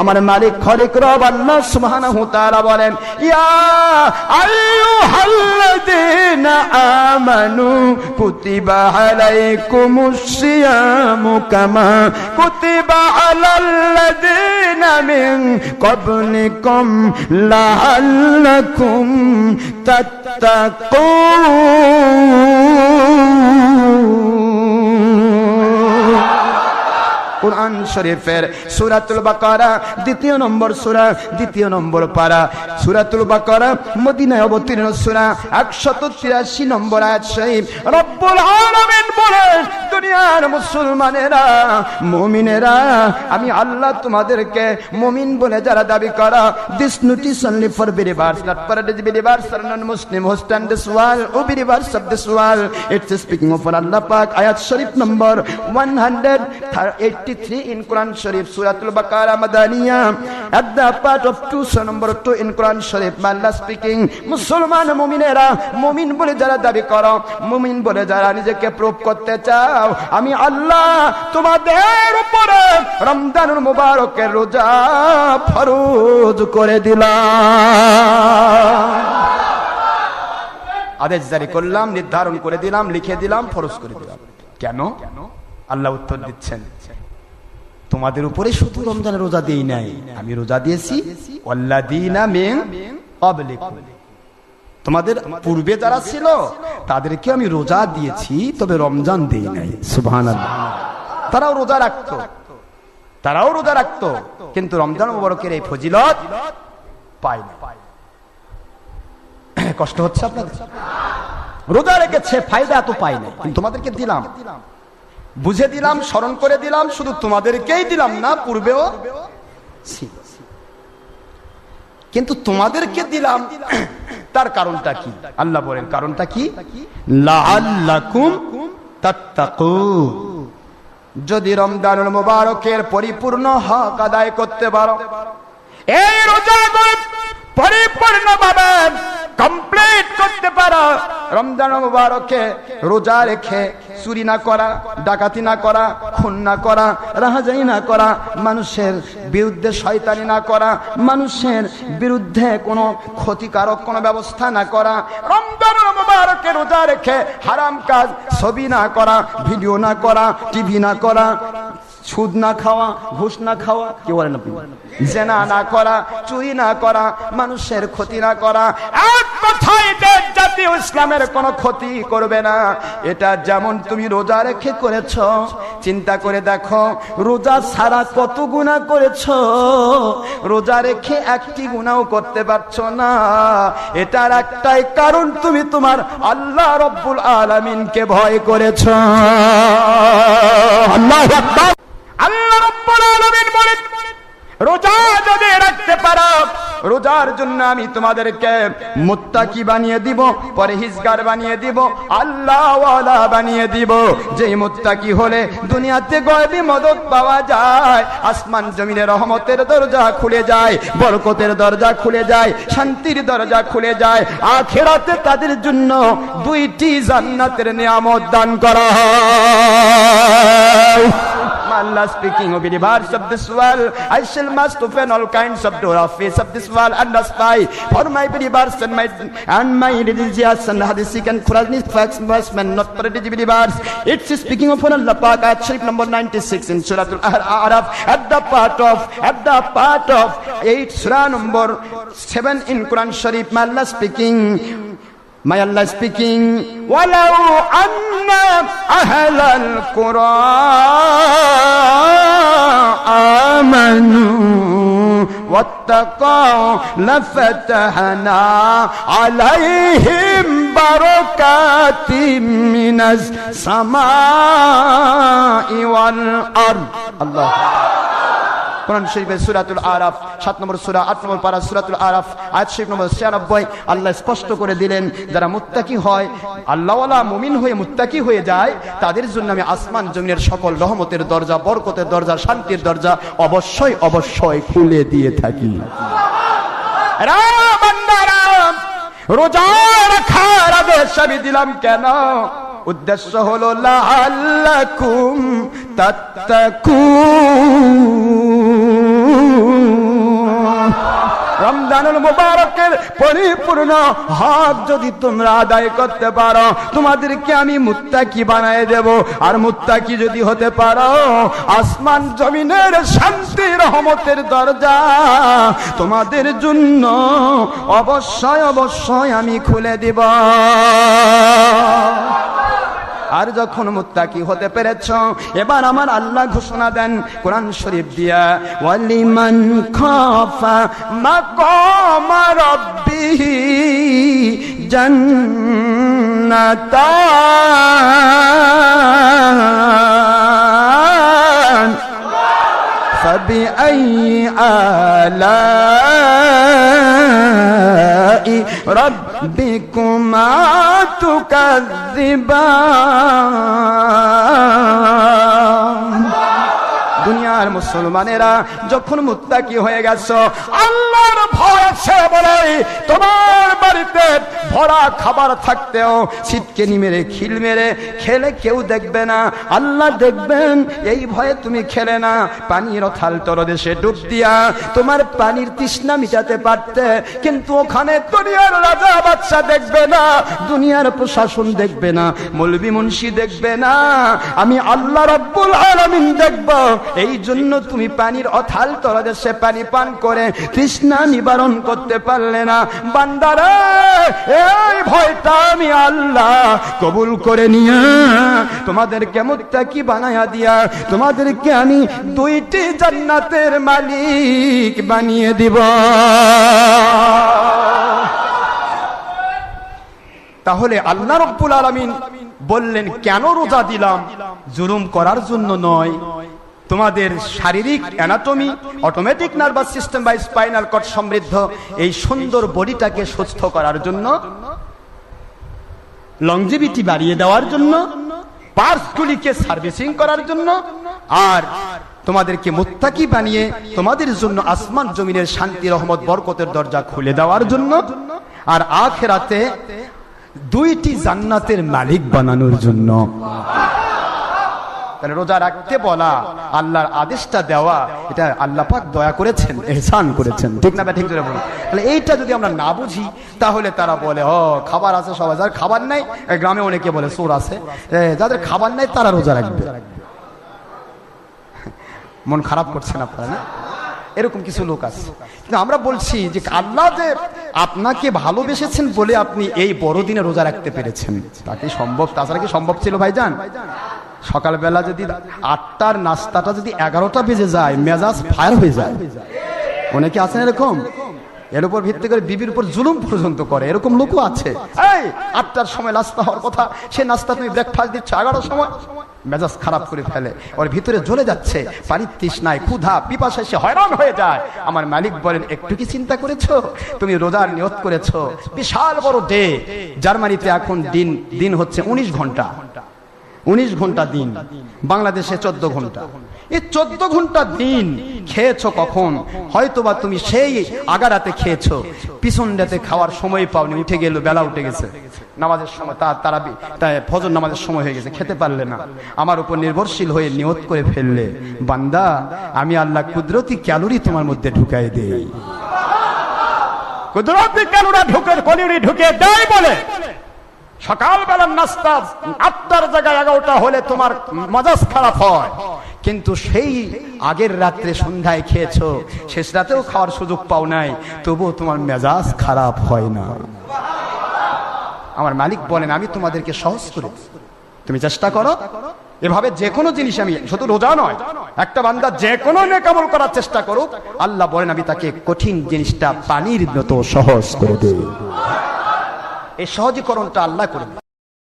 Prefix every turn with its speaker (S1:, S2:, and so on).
S1: আমার মালিক খলিক রব আল্লাহ সুবহানাহু তাআলা বলেন, ইয়া আইয়ুহাল্লাযীনা আমানু কুতিবা আলাইকুমুস কামা কুতিবা আলাল্লাযীনা মিন ক্বাবলিকুম লাআল্লাকুম তাত্তাকুন। কোরআন শরীফের সুরাতুল বাকারা, দ্বিতীয় নম্বর সুরা, দ্বিতীয় নম্বর পারা। সুরাতুল বাকারা, মদিনায় অবতীর্ণ সুরা, একশত তিরাশি নম্বর আয়াত শরীফ। রব্বুল আলামিন বলেন দুনিয়ার মুসলমানেরা, মুমিনেরা, আমি আল্লাহ তোমাদেরকে মুমিন বলে যারা দাবি করা this notice only for believers not for believers R Muslim host and this wall O believers of this wall it's speaking of আল্লাহ পাক আয়াত শরীফ নম্বর 183 in Quran Sharif, Suratul Baqarah, Madaniyah. At the part of 2 so number 2 in Quran Sharif Allah speaking. মুসলমান মুমিনেরা মুমিন বলে যারা দাবি করো, মুমিন বলে যারা নিজেকে করতে চাও, আমি আল্লাহ তোমাদের উপরে মুবারকের রোজা ফরজ করে দিলাম। আদেশ জারি করলাম, নির্ধারণ করে দিলাম, লিখে দিলাম, ফরজ করে দিলাম। কেন? আল্লাহ উত্তর দিচ্ছেন। তোমাদের উপরে শুধু রমজানের রোজা দেই নাই। আমি রোজা দিয়েছি। তোমাদের পূর্বে যারা ছিল, তাদেরকে আমি রোজা দিয়েছি, তবে রমজান দেই নাই। সুবহানাল্লাহ। তারাও রোজা রাখতো। তারাও রোজা রাখতো। কিন্তু রমজান মুবারকের এই ফজিলত পায় না কষ্ট হচ্ছে আপনাদের? রোজা রেখেছে, ফায়দা তো পাই না কিন্তু তোমাদেরকে দিলাম। বুঝে দিলাম, স্মরণ করে দিলাম, শুধু তোমাদেরকেই দিলাম না, পূর্বেও কিন্তু তোমাদেরকে দিলাম, তার কারণটা কি? আল্লাহ বলেন, কারণটা কি? যদি রমজানুল মুবারকের পরিপূর্ণ হক আদায় করতে পারো, এই রোজা পরিপূর্ণভাবে কমপ্লিট করতে পারো রমজান মুবারকে রোজা রেখে চুরি না করা ডাকাতি না করা খুন না করা রাহাজানি না করা মানুষের বিরুদ্ধে শয়তানি না করা মানুষের বিরুদ্ধে কোনো ক্ষতিকারক কোনো ব্যবস্থা না করা রমজান মুবারকে রোজা রেখে হারাম কাজ ছবি না করা ভিডিও না করা টিভি না করা সুদ না খাওয়া ঘুষ না খাওয়া কি বলেন জেনা না করা চুরি না করা মানুষের ক্ষতি না করা এক জাতীয় ইসলামের কোনো ক্ষতি করবে না। এটা যেমন তুমি রোজা রেখে করেছ, চিন্তা করে দেখো, রোজা কত গুণা করেছ। রোজা রেখে একটি গুণাও করতে না। এটার একটাই কারণ তুমি তোমার আল্লাহ রব্বুল আলামিনকে ভয় করেছ। আল্লাহ আল্লাহ রব্বুল আলামিন বলেন, রোজা যদি রাখতে পারো রোজার জন্য আমি তোমাদেরকে মুত্তাকি বানিয়ে দিব পরে পরহেজগার বানিয়ে দিব, আল্লাহওয়ালা বানিয়ে দিব। যেই মুত্তাকি হলে দুনিয়াতে গয়বি মদত পাওয়া যায়, আসমান জমিনে রহমতের দরজা খুলে যায়, বরকতের দরজা খুলে যায়, শান্তির দরজা খুলে যায়। আখেরাতে তাদের জন্য দুইটি জান্নাতের নিয়ামত দান করা হয়। Allah speaking of the bars of this world. I shall must open all kinds of door of face of this world and the spy for my believers and my and my religious and hadithic and Quranic facts must man not for the believers. It's speaking of Allah Pak at Sharif number 96 in Surah Al-Araf at the part of at the part of 8 Surah number 7 in Quran Sharif. Allah speaking My Allah speaking, وَلَوْ أَنَّ أَهْلَ الْقُرَىٰ آمَنُوا وَاتَّقَوْا لَفَتَحْنَا عَلَيْهِمْ بَرَكَاتٍ مِّنَ السَّمَاءِ وَالْأَرْضِ الله কোরআন শরীফের সুরাতুল আরাফ, সাত নম্বর সুরা, আট নম্বর পারা সুরাতুল আরাফ, আয়াত শরীফ নম্বর ছিয়ানব্বই। আল্লাহ স্পষ্ট করে দিলেন, যারা মুত্তাকি হয়, আল্লাহওয়ালা মুমিন হয়ে মুত্তাকি হয়ে যায়, তাদের জন্য আমি আসমান জমিনের সকল রহমতের দরজা, বরকতের দরজা, শান্তির দরজা অবশ্যই অবশ্যই খুলে দিয়ে থাকি। রোজা রাখার আদেশ আমি দিলাম কেন? উদ্দেশ্য হলো লাল্লাকুম তাত্তাকুন। রমজানুল মুবারকের পরিপূর্ণ হক যদি তোমরা আদায় করতে পারো, তোমাদেরকে আমি মুত্তাকি বানায় দেব। আর মুত্তাকি যদি হতে পারো, আসমান জমিনের শান্তি, রহমতের দরজা তোমাদের জন্য অবশ্যই অবশ্যই আমি খুলে দিব। আর যখন মুত্তাকি হতে পেরেছ এবার আমার আল্লাহ ঘোষণা দেন কোরআন শরীফ দিয়া ওয়ালিমান খাফা মাকাম রাব্বিহি জান্নাতান فبأي آلاء বিকুমা দুনিয়ার মুসলমানেরা যখন মুত্তাকি হয়ে গেছ আল্লাহর ভয় আছে। বলে তোমার বাড়িতে ভরা খাবার থাকতেও ছিটকে মেরে খিল মেরে খেলে কেউ দেখবে না। আল্লাহ দেখবেন, এই ভয়ে তুমি খেলে না। পানির থাল তরদেশে ডুব দিয়া তোমার পানির তৃষ্ণা মিটাতে পারতে, কিন্তু ওখানে দুনিয়ার রাজা বাচ্চা দেখবে না, দুনিয়ার প্রশাসন দেখবে না, মৌলবি মুন্সি দেখবে না। আমি আল্লাহ রব্বুল আলামিন দেখব। এই জন্য তুমি পানির অথাল তলদেশে পানি পান করে তৃষ্ণা নিবারণ করতে পারলে না। বান্দারে, এই ভয়টা আমি আল্লাহ কবুল করে নিয়ে, তোমাদেরকে মুত্তাকি বানায়া দিয়া, তোমাদেরকে আমি দুইটি জান্নাতের মালিক বানিয়ে দিব। তাহলে আল্লাহ রব্বুল আলামিন বললেন, কেন রোজা দিলাম? জুলুম করার জন্য নয়। তোমাদের শারীরিক অ্যানাটমি অটোমেটিক নার্ভাস সিস্টেম বা স্পাইনাল কট সমৃদ্ধ। এই সুন্দর বডিটাকে সুস্থ করার জন্য লংজিভিটি বাড়িয়ে দেওয়ার জন্য, পার্সগুলিকে সার্ভিসিং করার জন্য, আর তোমাদেরকে মোত্তাকি বানিয়ে তোমাদের জন্য আসমান জমিনের শান্তি, রহমত, বরকতের দরজা খুলে দেওয়ার জন্য, আর আখেরাতে দুইটি জান্নাতের মালিক বানানোর জন্য। তাহলে রোজা রাখতে বলা আল্লাহর আদেশটা দেওয়া এটা আল্লাহ পাক দয়া করেছেন। এহসান করেছেন। ঠিক না ঠিক ধরে বলুন। তাহলে এইটা যদি আমরা না বুঝি তাহলে তারা বলে ও খাবার আছে সবাই যার খাবার নাই। গ্রামে অনেকে বলে সোর আছে। যাদের খাবার নাই তারা রোজা রাখবে। মন খারাপ করছেন আপনারা না? এরকম কিছু লোক আছে। কিন্তু আমরা বলছি যে আল্লাহ যে আপনাকে ভালোবেসেছেন বলে আপনি এই বড়দিনে রোজা রাখতে পেরেছেন। তা কি সম্ভব? তাছাড়া কি সম্ভব ছিল ভাইজান? সকালবেলা যদি আটটার নাস্তাটা যদি এগারোটা বেজে যায়, মেজাজ ফায়ার হয়ে যায়। অনেকে আছেন এরকম? এর উপর ভিত্তি করে বিবির উপর জুলুম পর্যন্ত করে। এরকম লোকও আছে। আটটার সময় নাস্তা হওয়ার কথা, সে নাস্তা তুমি ব্রেকফাস্ট দিচ্ছ, এগারোটার সময়। মেজাজ খারাপ করে ফেলে। ওর ভিতরে জ্বলে যাচ্ছে। পানির তৃষ্ণায় ক্ষুধা পিপাসায় সে হয়রান হয়ে যায়। আমার মালিক বলেন, একটু কি চিন্তা করেছ? তুমি রোজার নিয়ত করেছ। বিশাল বড় ডে জার্মানিতে এখন দিন দিন হচ্ছে উনিশ ঘণ্টা। উনিশ ঘণ্টা দিন, বাংলাদেশে চোদ্দ ঘণ্টা। এই চোদ্দ ঘণ্টা দিন খেয়েছো কখন? হয়তোবা তুমি সেই আগারাতে খেয়েছো। পিছন রাতে খাওয়ার সময় পাওনি, উঠে গেল, বেলা উঠে গেছে। নামাজের সময় তার তারা তাই ফজর নামাজের সময় হয়ে গেছে, খেতে পারলে না। আমার উপর নির্ভরশীল হয়ে নিয়ত করে ফেললে। বান্দা, আমি আল্লাহ কুদরতি ক্যালোরি তোমার মধ্যে ঢুকাই দেই। কুদরতি ক্যালোরি ঢুকে কলিউরি ঢুকে দেয় বলে। সকালবেলার নাস্তা আটটার জায়গায় এগারোটা হলে তোমার মজাজ খারাপ হয়। কিন্তু সেই আগের রাত্রে সন্ধ্যায় খেয়েছো, শেষ রাতেও খাওয়ার সুযোগ পাও নাই, তবুও তোমার মেজাজ খারাপ হয় না। আমার মালিক বলেন, আমি তোমাদেরকে সহজ করে তুমি চেষ্টা করো। এভাবে যে কোনো জিনিস আমি, শুধু রোজা নয়, একটা বান্দা যে কোনো নেকামল করার চেষ্টা করুক, আল্লাহ বলেন, আমি তাকে কঠিন জিনিসটা পানির মতো সহজ করে দেই এই সহজীকরণটা আল্লাহ করে দেন।